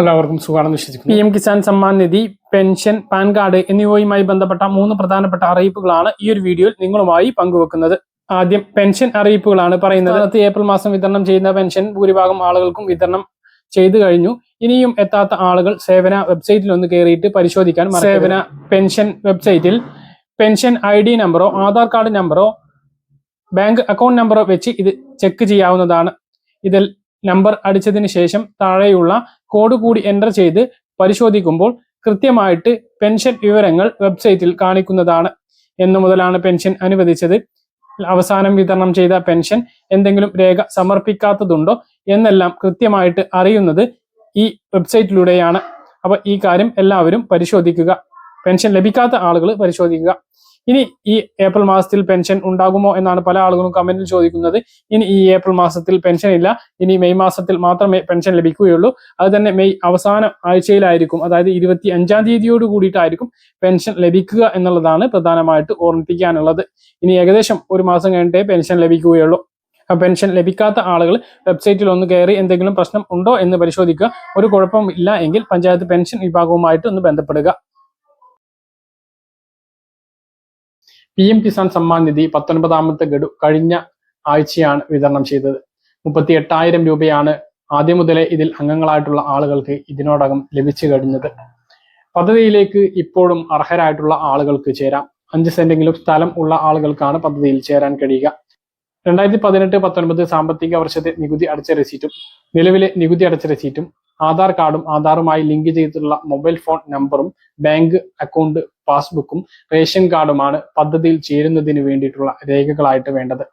എല്ലാവർക്കും സുഖമാണെന്ന് വിശ്വസിക്കുന്നു. P M Kisan Samman Nidhi pension PAN card എന്നിവയുമായി ബന്ധപ്പെട്ട മൂന്ന് പ്രധാനപ്പെട്ട അറിയിപ്പുകളാണ് ഈ ഒരു വീഡിയോയിൽ നിങ്ങളുമായി പങ്കുവെക്കുന്നത്. ആദ്യം പെൻഷൻ അറിയിപ്പുകളാണ് പറയുന്നത്. ഏപ്രിൽ മാസം വിതരണം ചെയ്യുന്ന പെൻഷൻ ഭൂരിഭാഗം ആളുകൾക്കും വിതരണം ചെയ്തു കഴിഞ്ഞു. ഇനിയും എത്താത്ത ആളുകൾ സേവന വെബ്സൈറ്റിൽ ഒന്ന് കയറിയിട്ട് പരിശോധിക്കാൻ. സേവന പെൻഷൻ വെബ്സൈറ്റിൽ പെൻഷൻ ഐ ഡി നമ്പറോ ആധാർ കാർഡ് നമ്പറോ ബാങ്ക് അക്കൗണ്ട് നമ്പറോ വെച്ച് ഇത് ചെക്ക് ചെയ്യാവുന്നതാണ്. ഇതിൽ നമ്പർ അടിച്ചതിന് ശേഷം താഴെയുള്ള കോഡ് കൂടി എന്റർ ചെയ്ത് പരിശോധിക്കുമ്പോൾ കൃത്യമായിട്ട് പെൻഷൻ വിവരങ്ങൾ വെബ്സൈറ്റിൽ കാണിക്കുന്നതാണ്. എന്നു മുതലാണ് പെൻഷൻ അനുവദിച്ചത്. അവസാനം വിതരണം ചെയ്ത പെൻഷൻ എന്തെങ്കിലും രേഖ സമർപ്പിക്കാത്തതുണ്ടോ എന്നെല്ലാം കൃത്യമായിട്ട് അറിയുന്നത് ഈ വെബ്സൈറ്റിലൂടെയാണ് അപ്പോൾ ഈ കാര്യം എല്ലാവരും പരിശോധിക്കുക. പെൻഷൻ ലഭിക്കാത്ത ആളുകൾ പരിശോധിക്കുക. ഇനി ഈ ഏപ്രിൽ മാസത്തിൽ പെൻഷൻ ഉണ്ടാകുമോ എന്നാണ് പല ആളുകളും കമന്റിൽ ചോദിക്കുന്നത്. ഇനി ഈ ഏപ്രിൽ മാസത്തിൽ പെൻഷൻ ഇല്ല. ഇനി മെയ് മാസത്തിൽ മാത്രമേ പെൻഷൻ ലഭിക്കുകയുള്ളൂ. അത് തന്നെ മെയ് അവസാന ആഴ്ചയിലായിരിക്കും. അതായത് ഇരുപത്തി അഞ്ചാം തീയതിയോട് കൂടിയിട്ടായിരിക്കും പെൻഷൻ ലഭിക്കുക എന്നുള്ളതാണ് പ്രധാനമായിട്ട് ഓർമ്മിപ്പിക്കാനുള്ളത്. ഇനി ഏകദേശം ഒരു മാസം കഴിഞ്ഞിട്ടേ പെൻഷൻ ലഭിക്കുകയുള്ളൂ. പെൻഷൻ ലഭിക്കാത്ത ആളുകൾ വെബ്സൈറ്റിൽ ഒന്ന് കയറി എന്തെങ്കിലും പ്രശ്നം ഉണ്ടോ എന്ന് പരിശോധിക്കുക. ഒരു കുഴപ്പം ഇല്ല എങ്കിൽ പഞ്ചായത്ത് പെൻഷൻ വിഭാഗവുമായിട്ട് ഒന്ന് ബന്ധപ്പെടുക. പി എം കിസാൻ സമ്മാൻ നിധി പത്തൊൻപതാമത്തെ ഗഡു കഴിഞ്ഞ ആഴ്ചയാണ് വിതരണം ചെയ്തത്. മുപ്പത്തി എട്ടായിരം രൂപയാണ് ആദ്യം മുതലേ ഇതിൽ അംഗങ്ങളായിട്ടുള്ള ആളുകൾക്ക് ഇതിനോടകം ലഭിച്ചു കഴിഞ്ഞത്. പദ്ധതിയിലേക്ക് ഇപ്പോഴും അർഹരായിട്ടുള്ള ആളുകൾക്ക് ചേരാം. അഞ്ച് സെന്റെങ്കിലും സ്ഥലം ഉള്ള ആളുകൾക്കാണ് പദ്ധതിയിൽ ചേരാൻ കഴിയുക. രണ്ടായിരത്തി പതിനെട്ട് പത്തൊൻപത് സാമ്പത്തിക വർഷത്തെ നികുതി അടച്ച രസീറ്റും നിലവിലെ നികുതി അടച്ച രസീറ്റും ആധാർ കാർഡും ആധാറുമായി ലിങ്ക് ചെയ്തിട്ടുള്ള മൊബൈൽ ഫോൺ നമ്പറും ബാങ്ക് അക്കൗണ്ട് പാസ്ബുക്കും റേഷൻ കാർഡുമാണ് പദ്ധതിയിൽ ചേരുന്നതിന് വേണ്ടിയിട്ടുള്ള രേഖകളായിട്ട് വേണ്ടത്.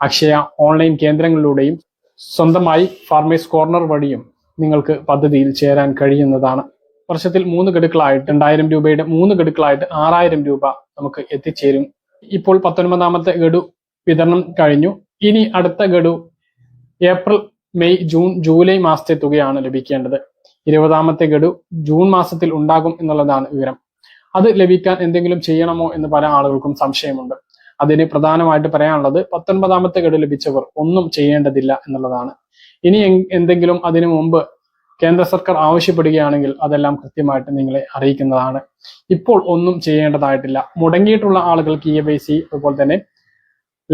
അക്ഷയ ഓൺലൈൻ കേന്ദ്രങ്ങളിലൂടെയും സ്വന്തമായി ഫാർമേഴ്സ് കോർണർ വഴിയും നിങ്ങൾക്ക് പദ്ധതിയിൽ ചേരാൻ കഴിയുന്നതാണ്. വർഷത്തിൽ മൂന്ന് ഗഡുക്കളായിട്ട് രണ്ടായിരം രൂപയുടെ മൂന്ന് ഗഡുക്കളായിട്ട് ആറായിരം രൂപ നമുക്ക് എത്തിച്ചേരും. ഇപ്പോൾ പത്തൊൻപതാമത്തെ ഗഡു വിതരണം കഴിഞ്ഞു. ഇനി അടുത്ത ഗഡു ഏപ്രിൽ മെയ് ജൂൺ ജൂലൈ മാസത്തെ തുകയാണ് ലഭിക്കേണ്ടത്. ഇരുപതാമത്തെ ഗഡു ജൂൺ മാസത്തിൽ ഉണ്ടാകും എന്നുള്ളതാണ് വിവരം. അത് ലഭിക്കാൻ എന്തെങ്കിലും ചെയ്യണമോ എന്ന് പല ആളുകൾക്കും സംശയമുണ്ട്. അതിന് പ്രധാനമായിട്ട് പറയാനുള്ളത് പത്തൊൻപതാമത്തെ ഗഡു ലഭിച്ചവർ ഒന്നും ചെയ്യേണ്ടതില്ല എന്നുള്ളതാണ്. ഇനി എന്തെങ്കിലും അതിനു മുമ്പ് കേന്ദ്ര സർക്കാർ ആവശ്യപ്പെടുകയാണെങ്കിൽ അതെല്ലാം കൃത്യമായിട്ട് നിങ്ങളെ അറിയിക്കുന്നതാണ്. ഇപ്പോൾ ഒന്നും ചെയ്യേണ്ടതായിട്ടില്ല. മുടങ്ങിയിട്ടുള്ള ആളുകൾ ഇ എ അതുപോലെ തന്നെ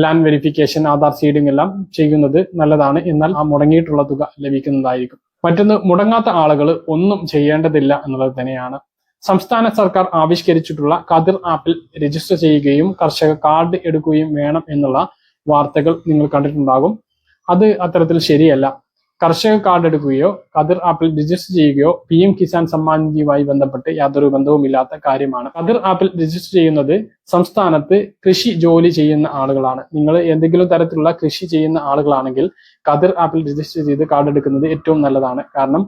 ലാൻഡ് വെരിഫിക്കേഷൻ ആധാർ സീഡിംഗ് എല്ലാം ചെയ്യുന്നത് നല്ലതാണ്. എന്നാൽ ആ മുടങ്ങിയിട്ടുള്ള തുക ലഭിക്കുന്നതായിരിക്കും. മറ്റൊന്ന് മുടങ്ങാത്ത ആളുകൾ ഒന്നും ചെയ്യേണ്ടതില്ല എന്നുള്ളത് തന്നെയാണ്. സംസ്ഥാന സർക്കാർ ആവിഷ്കരിച്ചിട്ടുള്ള കതിർ ആപ്പിൽ രജിസ്റ്റർ ചെയ്യുകയും കർഷക കാർഡ് എടുക്കുകയും വേണം എന്നുള്ള വാർത്തകൾ നിങ്ങൾ കണ്ടിട്ടുണ്ടാകും. അത് അത്തരത്തിൽ ശരിയല്ല. കർഷക കാർഡ് എടുക്കുകയോ കതിർ ആപ്പിൽ രജിസ്റ്റർ ചെയ്യുകയോ പി എം കിസാൻ സമ്മാൻ നിധിയുമായി ബന്ധപ്പെട്ട് യാതൊരു ബന്ധവുമില്ലാത്ത കാര്യമാണ്. കതിർ ആപ്പിൽ രജിസ്റ്റർ ചെയ്യുന്നത് സംസ്ഥാനത്ത് കൃഷി ജോലി ചെയ്യുന്ന ആളുകളാണ്. നിങ്ങൾ എന്തെങ്കിലും തരത്തിലുള്ള കൃഷി ചെയ്യുന്ന ആളുകളാണെങ്കിൽ കതിർ ആപ്പിൽ രജിസ്റ്റർ ചെയ്ത് കാർഡ് എടുക്കുന്നത് ഏറ്റവും നല്ലതാണ്. കാരണം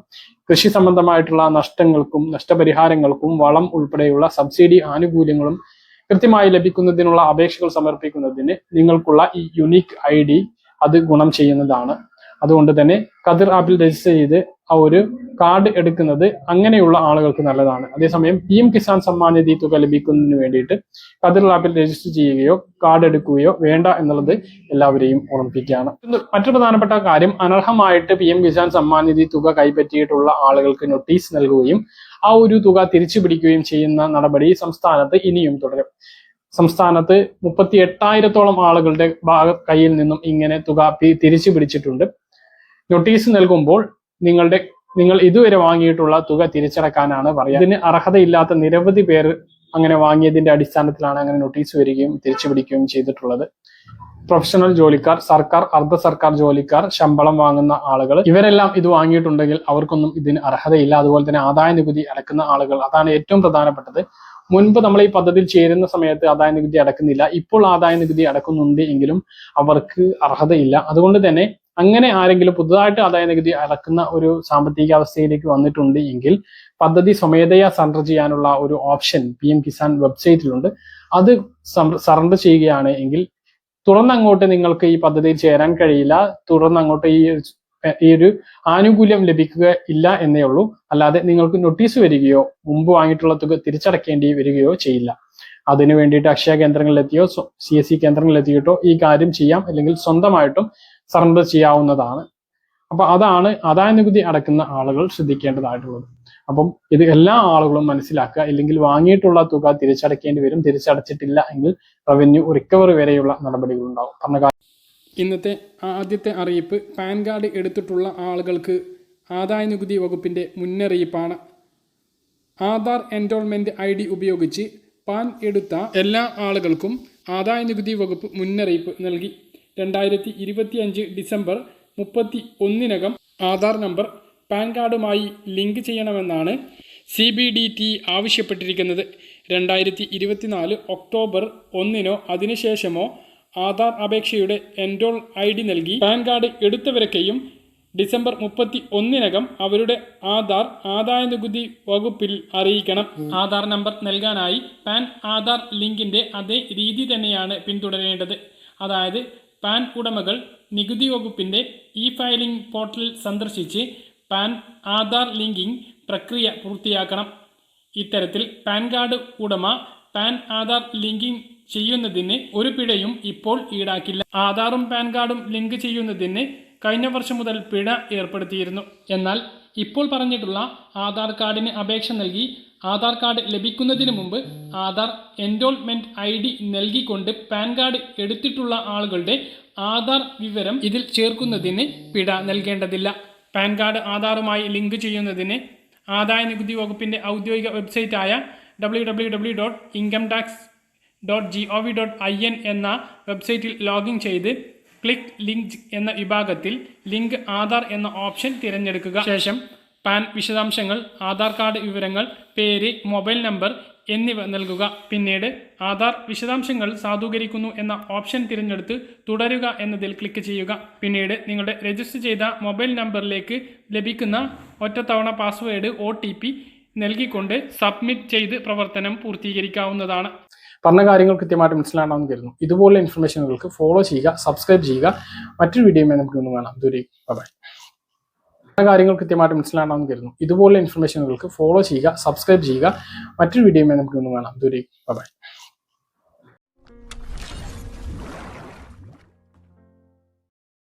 കൃഷി സംബന്ധമായിട്ടുള്ള നഷ്ടങ്ങൾക്കും നഷ്ടപരിഹാരങ്ങൾക്കും വളം ഉൾപ്പെടെയുള്ള സബ്സിഡി ആനുകൂല്യങ്ങളും കൃത്യമായി ലഭിക്കുന്നതിനുള്ള അപേക്ഷകൾ സമർപ്പിക്കുന്നതിന് നിങ്ങൾക്കുള്ള ഈ യുണീക്ക് ഐ അത് ഗുണം ചെയ്യുന്നതാണ്. അതുകൊണ്ട് തന്നെ കതിർ ആപ്പിൽ രജിസ്റ്റർ ചെയ്ത് ആ ഒരു കാർഡ് എടുക്കുന്നത് അങ്ങനെയുള്ള ആളുകൾക്ക് നല്ലതാണ്. അതേസമയം പി എം കിസാൻ സമ്മാൻ നിധി തുക ലഭിക്കുന്നതിന് വേണ്ടിയിട്ട് കതിർ ആപ്പിൽ രജിസ്റ്റർ ചെയ്യുകയോ കാർഡ് എടുക്കുകയോ വേണ്ട എന്നുള്ളത് എല്ലാവരെയും ഓർമ്മിപ്പിക്കുകയാണ്. മറ്റു പ്രധാനപ്പെട്ട കാര്യം അനർഹമായിട്ട് പി എം കിസാൻ സമ്മാൻ നിധി തുക കൈപ്പറ്റിയിട്ടുള്ള ആളുകൾക്ക് നോട്ടീസ് നൽകുകയും ആ ഒരു തുക തിരിച്ചു പിടിക്കുകയും ചെയ്യുന്ന നടപടി സംസ്ഥാനത്ത് ഇനിയും തുടരും. സംസ്ഥാനത്ത് മുപ്പത്തി എട്ടായിരത്തോളം ആളുകളുടെ ഭാഗ കയ്യിൽ നിന്നും ഇങ്ങനെ തുക തിരിച്ചു പിടിച്ചിട്ടുണ്ട്. നോട്ടീസ് നൽകുമ്പോൾ നിങ്ങളുടെ നിങ്ങൾ ഇതുവരെ വാങ്ങിയിട്ടുള്ള തുക തിരിച്ചടക്കാനാണ് പറയുക. ഇതിന് അർഹതയില്ലാത്ത നിരവധി പേർ അങ്ങനെ വാങ്ങിയതിന്റെ അടിസ്ഥാനത്തിലാണ് അങ്ങനെ നോട്ടീസ് വരികയും തിരിച്ചുപിടിക്കുകയും ചെയ്തിട്ടുള്ളത്. പ്രൊഫഷണൽ ജോലിക്കാർ സർക്കാർ അർദ്ധ സർക്കാർ ജോലിക്കാർ ശമ്പളം വാങ്ങുന്ന ആളുകൾ ഇവരെല്ലാം ഇത് വാങ്ങിയിട്ടുണ്ടെങ്കിൽ അവർക്കൊന്നും ഇതിന് അർഹതയില്ല. അതുപോലെ തന്നെ ആദായ നികുതി അടക്കുന്ന ആളുകൾ അതാണ് ഏറ്റവും പ്രധാനപ്പെട്ടത്. മുൻപ് നമ്മൾ ഈ പദ്ധതിയിൽ ചേരുന്ന സമയത്ത് ആദായ നികുതി അടക്കുന്നില്ല. ഇപ്പോൾ ആദായ നികുതി അടക്കുന്നുണ്ട് എങ്കിലും അവർക്ക് അർഹതയില്ല. അതുകൊണ്ട് തന്നെ അങ്ങനെ ആരെങ്കിലും പുതുതായിട്ട് ആദായ നികുതി അടക്കുന്ന ഒരു സാമ്പത്തിക അവസ്ഥയിലേക്ക് വന്നിട്ടുണ്ട് എങ്കിൽ പദ്ധതി സ്വമേധയാ സറണ്ടർ ചെയ്യാനുള്ള ഒരു ഓപ്ഷൻ പി എം കിസാൻ വെബ്സൈറ്റിലുണ്ട് അത് സറണ്ടർ ചെയ്യുകയാണ് എങ്കിൽ തുറന്നങ്ങോട്ട് നിങ്ങൾക്ക് ഈ പദ്ധതിയിൽ ചേരാൻ കഴിയില്ല. തുറന്നങ്ങോട്ട് ഈ ഈ ഒരു ആനുകൂല്യം ലഭിക്കുക ഇല്ല എന്നേ ഉള്ളൂ. അല്ലാതെ നിങ്ങൾക്ക് നോട്ടീസ് വരികയോ മുമ്പ് വാങ്ങിയിട്ടുള്ള തുക തിരിച്ചടക്കേണ്ടി വരികയോ ചെയ്യില്ല. അതിനു വേണ്ടിയിട്ട് അക്ഷയ കേന്ദ്രങ്ങളിലെത്തിയോ സി എസ് സി കേന്ദ്രങ്ങളിലെത്തിയിട്ടോ ഈ കാര്യം ചെയ്യാം. അല്ലെങ്കിൽ സ്വന്തമായിട്ടും സറണ്ടർ ചെയ്യാവുന്നതാണ്. അപ്പൊ അതാണ് ആദായ നികുതി അടക്കുന്ന ആളുകൾ ശ്രദ്ധിക്കേണ്ടതായിട്ടുള്ളത്. അപ്പം ഇത് എല്ലാ ആളുകളും മനസ്സിലാക്കുക ഇല്ലെങ്കിൽ വാങ്ങിയിട്ടുള്ള തുക തിരിച്ചടക്കേണ്ടി വരും തിരിച്ചടച്ചിട്ടില്ല എങ്കിൽ റവന്യൂ റിക്കവറി വരെയുള്ള നടപടികൾ ഉണ്ടാവും. പറഞ്ഞ ഇന്നത്തെ ആദ്യത്തെ അറിയിപ്പ് പാൻ കാർഡ് എടുത്തിട്ടുള്ള ആളുകൾക്ക് ആദായ നികുതി വകുപ്പിന്റെ മുന്നറിയിപ്പാണ്. ആധാർ എൻറോൾമെന്റ് ഐ ഡി ഉപയോഗിച്ച് പാൻ എടുത്ത എല്ലാ ആളുകൾക്കും ആദായ നികുതി വകുപ്പ് മുന്നറിയിപ്പ് നൽകി. രണ്ടായിരത്തി ഇരുപത്തി അഞ്ച് ഡിസംബർ മുപ്പത്തി ഒന്നിനകം ആധാർ നമ്പർ പാൻ കാർഡുമായി ലിങ്ക് ചെയ്യണമെന്നാണ് സി ബി ഡി ടി ആവശ്യപ്പെട്ടിരിക്കുന്നത്. രണ്ടായിരത്തി ഇരുപത്തിനാല് ഒക്ടോബർ ഒന്നിനോ അതിനുശേഷമോ ആധാർ അപേക്ഷയുടെ എൻറോൾ ഐ ഡി നൽകി പാൻ കാർഡ് എടുത്തവരൊക്കെയും ഡിസംബർ മുപ്പത്തി ഒന്നിനകം അവരുടെ ആധാർ ആദായ നികുതി വകുപ്പിൽ അറിയിക്കണം. ആധാർ നമ്പർ നൽകാനായി പാൻ ആധാർ ലിങ്കിന്റെ അതേ രീതി തന്നെയാണ് പിന്തുടരേണ്ടത്. അതായത് പാൻ ഉടമകൾ നികുതി വകുപ്പിന്റെ ഇ ഫയലിംഗ് പോർട്ടൽ സന്ദർശിച്ച് പാൻ ആധാർ ലിങ്കിംഗ് പ്രക്രിയ പൂർത്തിയാക്കണം. ഇത്തരത്തിൽ പാൻ കാർഡ് ഉടമ പാൻ ആധാർ ലിങ്കിംഗ് ചെയ്യുന്നതിന് ഒരു പിഴയും ഇപ്പോൾ ഈടാക്കില്ല. ആധാറും പാൻ കാർഡും ലിങ്ക് ചെയ്യുന്നതിന് കഴിഞ്ഞ വർഷം മുതൽ പിഴ ഏർപ്പെടുത്തിയിരുന്നു. എന്നാൽ ഇപ്പോൾ പറഞ്ഞിട്ടുള്ള ആധാർ കാർഡിന് അപേക്ഷ നൽകി ആധാർ കാർഡ് ലഭിക്കുന്നതിന് മുമ്പ് ആധാർ എൻറോൾമെന്റ് ഐ ഡി നൽകിക്കൊണ്ട് പാൻ കാർഡ് എടുത്തിട്ടുള്ള ആളുകളുടെ ആധാർ വിവരം ഇതിൽ ചേർക്കുന്നതിന് പിഴ നൽകേണ്ടതില്ല. പാൻ കാർഡ് ആധാറുമായി ലിങ്ക് ചെയ്യുന്നതിന് ആദായ നികുതി വകുപ്പിന്റെ ഔദ്യോഗിക വെബ്സൈറ്റായ W W W dot income tax dot G O V dot I N എന്ന വെബ്സൈറ്റിൽ ലോഗിൻ ചെയ്ത് ക്ലിക്ക് ലിങ്ക് എന്ന വിഭാഗത്തിൽ ലിങ്ക് ആധാർ എന്ന ഓപ്ഷൻ തിരഞ്ഞെടുക്കുക. ശേഷം പാൻ വിശദാംശങ്ങൾ ആധാർ കാർഡ് വിവരങ്ങൾ പേര് മൊബൈൽ നമ്പർ എന്നിവ നൽകുക. പിന്നീട് ആധാർ വിശദാംശങ്ങൾ സാധൂകരിക്കുന്നു എന്ന ഓപ്ഷൻ തിരഞ്ഞെടുത്ത് തുടരുക എന്നതിൽ ക്ലിക്ക് ചെയ്യുക. പിന്നീട് നിങ്ങളുടെ രജിസ്റ്റർ ചെയ്ത മൊബൈൽ നമ്പറിലേക്ക് ലഭിക്കുന്ന ഒറ്റത്തവണ പാസ്വേഡ് ഒ നൽകിക്കൊണ്ട് സബ്മിറ്റ് ചെയ്ത് പ്രവർത്തനം പൂർത്തീകരിക്കാവുന്നതാണ്. പറഞ്ഞ കാര്യങ്ങൾ കൃത്യമായിട്ട് മനസ്സിലാണെന്ന് കരുതുന്നു. ഇതുപോലുള്ള ഇൻഫർമേഷനുകൾക്ക് ഫോളോ ചെയ്യുക സബ്സ്ക്രൈബ് ചെയ്യുക. മറ്റൊരു വീഡിയോയുമായി നമുക്ക് കാണാം. ദൂരെ ബൈ കാര്യങ്ങൾ കൃത്യമായിട്ട് മനസ്സിലാണെന്ന് കരുതുന്നു. ഇതുപോലുള്ള ഇൻഫർമേഷനുകൾക്ക് ഫോളോ ചെയ്യുക സബ്സ്ക്രൈബ് ചെയ്യുക. മറ്റൊരു വീഡിയോയുമായി നമുക്ക് കാണാം. ദുരി ബൈ